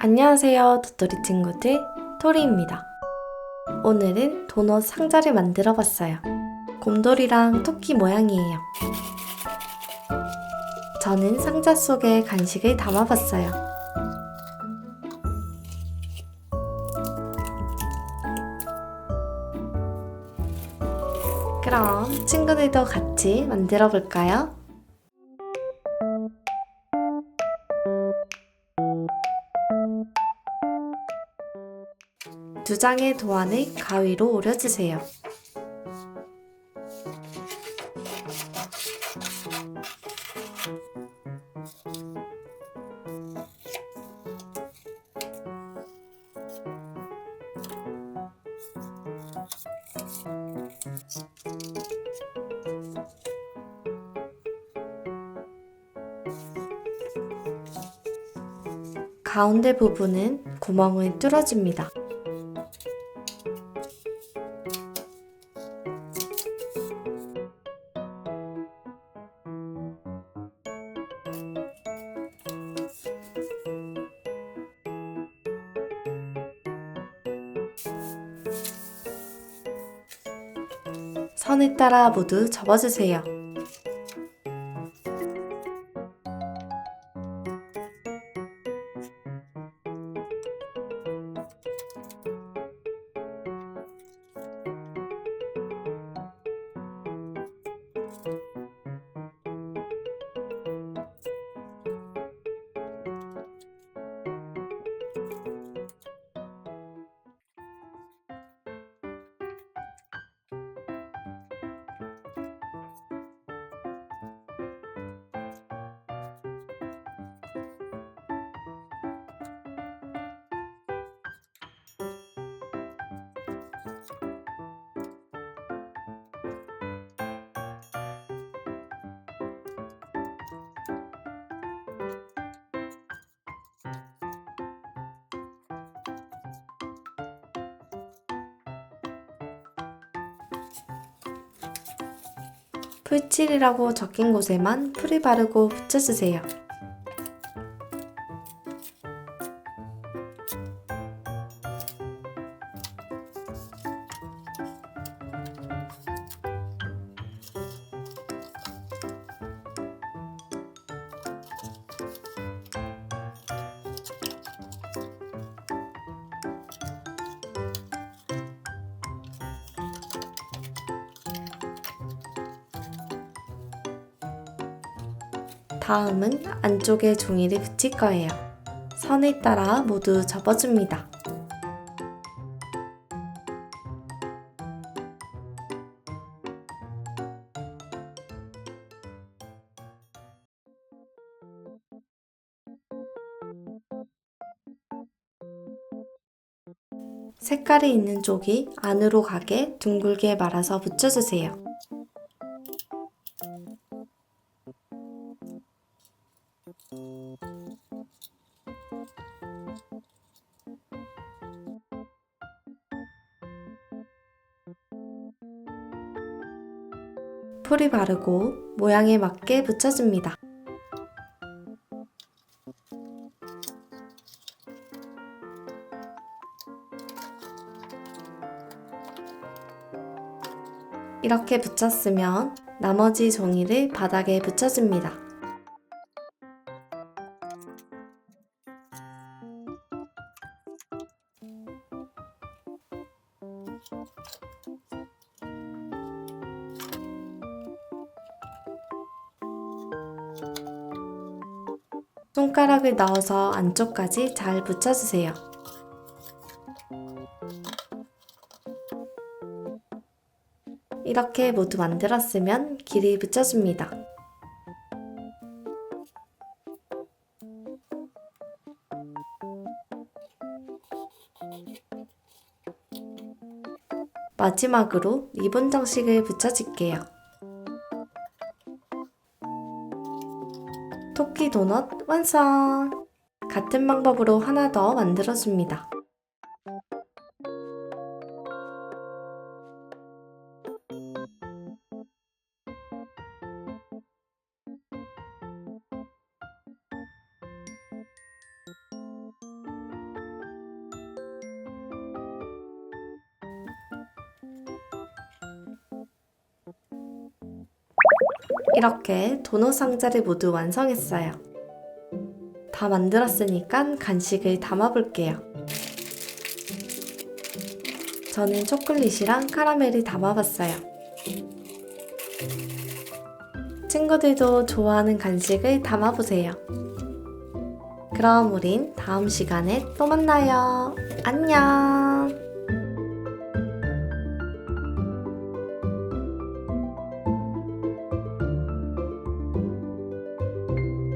안녕하세요, 도토리 친구들. 토리입니다. 오늘은 도넛 상자를 만들어 봤어요. 곰돌이랑 토끼 모양이에요. 저는 상자 속에 간식을 담아 봤어요. 그럼 친구들도 같이 만들어 볼까요? 두 장의 도안을 가위로 오려주세요. 가운데 부분은 구멍을 뚫어줍니다. 선을 따라 모두 접어주세요. 풀칠이라고 적힌 곳에만 풀을 바르고 붙여주세요. 다음은 안쪽에 종이를 붙일 거예요. 선을 따라 모두 접어줍니다. 색깔이 있는 쪽이 안으로 가게 둥글게 말아서 붙여주세요. 풀이 바르고 모양에 맞게 붙여줍니다. 이렇게 붙였으면 나머지 종이를 바닥에 붙여줍니다. 손가락을 넣어서 안쪽까지 잘 붙여주세요. 이렇게 모두 만들었으면 길이 붙여줍니다. 마지막으로 리본 장식을 붙여줄게요. 토끼 도넛 완성! 같은 방법으로 하나 더 만들어줍니다. 이렇게 도넛 상자를 모두 완성했어요. 다 만들었으니까 간식을 담아볼게요. 저는 초콜릿이랑 카라멜을 담아봤어요. 친구들도 좋아하는 간식을 담아보세요. 그럼 우린 다음 시간에 또 만나요. 안녕!